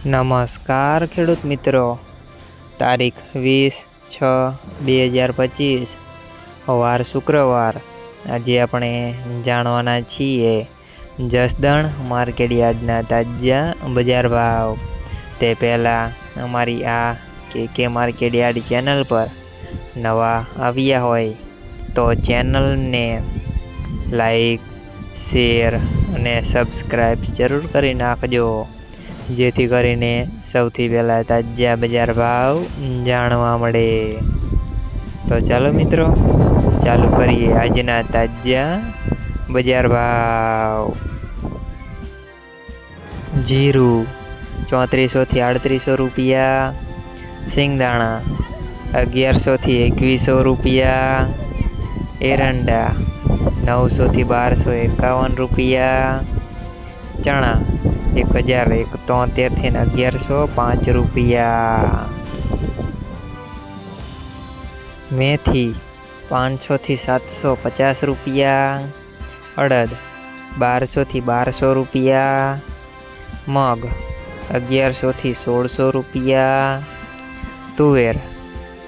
નમસ્કાર ખેડૂત મિત્રો. તારીખ વીસ છ બે હજાર પચીસ. વાર શુક્રવાર. આજે આપણે જાણવાના છીએ જસદણ માર્કેટયાર્ડના તાજા બજાર ભાવ. તે પહેલાં અમારી આ કે કે માર્કેટયાર્ડ ચેનલ પર નવા આવ્યા હોય તો ચેનલને લાઈક, શેર અને સબસ્ક્રાઈબ જરૂર કરી નાખજો. જેથી કરીને સૌથી પહેલાં તાજા બજાર ભાવ જાણવા મળે. તો ચાલો મિત્રો, ચાલુ કરીએ આજના તાજા બજાર ભાવ. જીરું ચોત્રીસોથી આડત્રીસો રૂપિયા સિંગદાણા અગિયારસોથી એકવીસો રૂપિયા, એરંડા નવસોથી બારસો એકાવન રૂપિયા, ચણા એક હજાર, એક તોતેરથી અગિયારસો પાંચ રૂપિયા. મેથી પાંચસોથી સાતસો પચાસ રૂપિયા. અડદ બારસોથી બારસો રૂપિયા. મગ અગિયારસોથી સોળસો રૂપિયા. તુવેર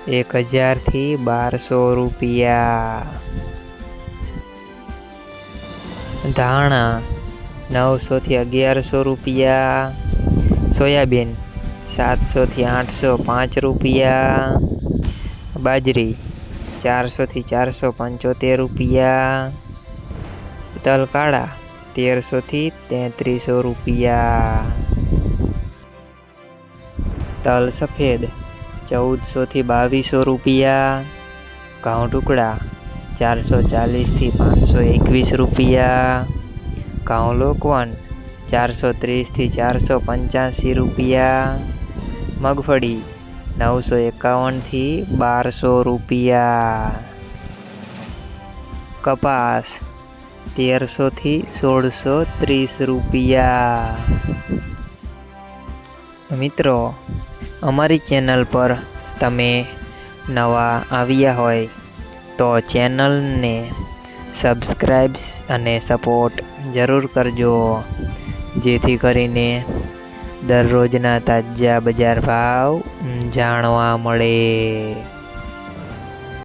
એક હજારથી બારસો રૂપિયા. ધાણા નવસોથી અગિયારસો રૂપિયા. સોયાબીન સાતસોથી આઠસો પાંચ રૂપિયા. બાજરી ચારસોથી ચારસો પંચોતેર રૂપિયા. તલ કાળા તેરસોથી તેત્રીસો રૂપિયા. તલ સફેદ ચૌદસોથી બાવીસો રૂપિયા. ઘઉં ટુકડા ચારસો ચાલીસથી પાંચસો એકવીસ રૂપિયા. ઘઉં લોકવન, ચારસો ત્રીસથી ચારસો પંચ્યાસી રૂપિયા. મગફળી, નવસો એકાવનથી બારસો રૂપિયા. કપાસ, તેરસોથી સોળસો ત્રીસ રૂપિયા. મિત્રો, અમારી ચેનલ પર તમે નવા આવ્યા હોય તો ચેનલને સબસ્ક્રાઈબ્સ અને સપોર્ટ જરૂર કરજો. જેથી કરીને દરરોજના તાજા બજાર ભાવ જાણવા મળે.